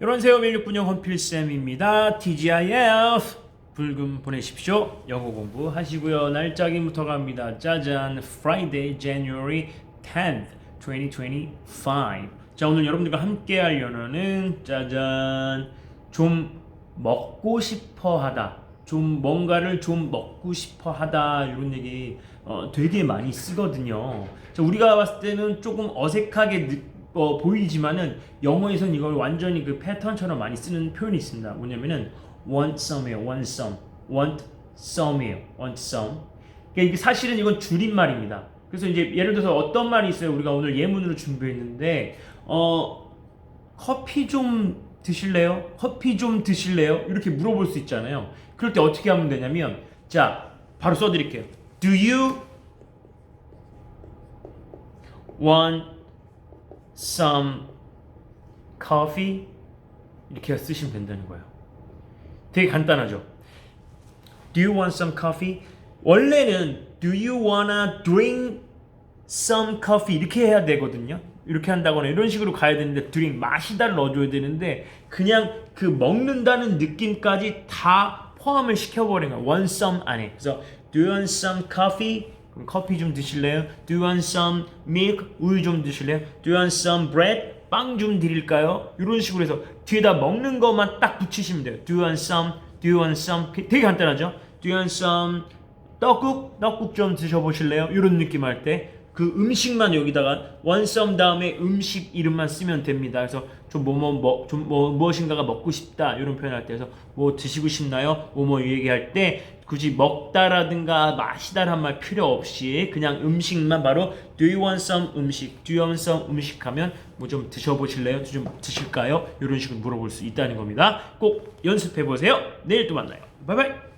여러분세요 메뉴분영 헌필쌤입니다. TGIF 불금 보내십시오. 영어 공부 하시고요. 날짜기부터 갑니다. 짜잔 Friday, January 10th, 2025. 자 오늘 여러분들과 함께 하려는 짜잔 좀 먹고 싶어 하다. 좀 뭔가를 좀 먹고 싶어 하다 이런 얘기 어, 되게 많이 쓰거든요. 자, 우리가 봤을 때는 조금 어색하게 느, 어, 보이지만은 영어에서는 이걸 완전히 그 패턴처럼 많이 쓰는 표현이 있습니다. 뭐냐면은 want some이에요. want some, want some이에요. want some. 그러니까 이게 사실은 이건 줄임말입니다. 그래서 이제 예를 들어서 어떤 말이 있어요. 우리가 오늘 예문으로 준비했는데 어 커피 좀 드실래요? 커피 좀 드실래요? 이렇게 물어볼 수 있잖아요. 그럴 때 어떻게 하면 되냐면 자 바로 써 드릴게요. Do you want some coffee? 이렇게 쓰시면 된다는 거예요. 되게 간단하죠. Do you want some coffee? 원래는 Do you wanna drink some coffee 이렇게 해야 되거든요. 이렇게 한다거나 이런 식으로 가야 되는데 drink 마시다를 넣어줘야 되는데 그냥 그 먹는다는 느낌까지 다 포함을 시켜버린 거야. want some 안에. 그래서 Do you want some coffee? 그럼 커피 좀 드실래요? Do you want some milk? 우유 좀 드실래요? Do you want some bread? 빵 좀 드릴까요? 이런 식으로 해서 뒤에다 먹는 것만 딱 붙이시면 돼요. Do you want some? Do you want some? 되게 간단하죠? Do you want some 떡국? 떡국 좀 드셔보실래요? 이런 느낌 할 때 그 음식만 여기다가 some 다음에 음식 이름만 쓰면 됩니다. 그래서 좀 뭐뭐 뭐, 좀 뭐, 무엇인가가 먹고 싶다 이런 표현할 때 그래서 뭐 드시고 싶나요? 뭐뭐 얘기할 때 굳이 먹다라든가 마시다란 말 필요 없이 그냥 음식만 바로 Do you want some 음식? Do you want some 음식 하면 뭐 좀 드셔보실래요? 좀 드실까요? 이런 식으로 물어볼 수 있다는 겁니다. 꼭 연습해 보세요. 내일 또 만나요. 바이바이.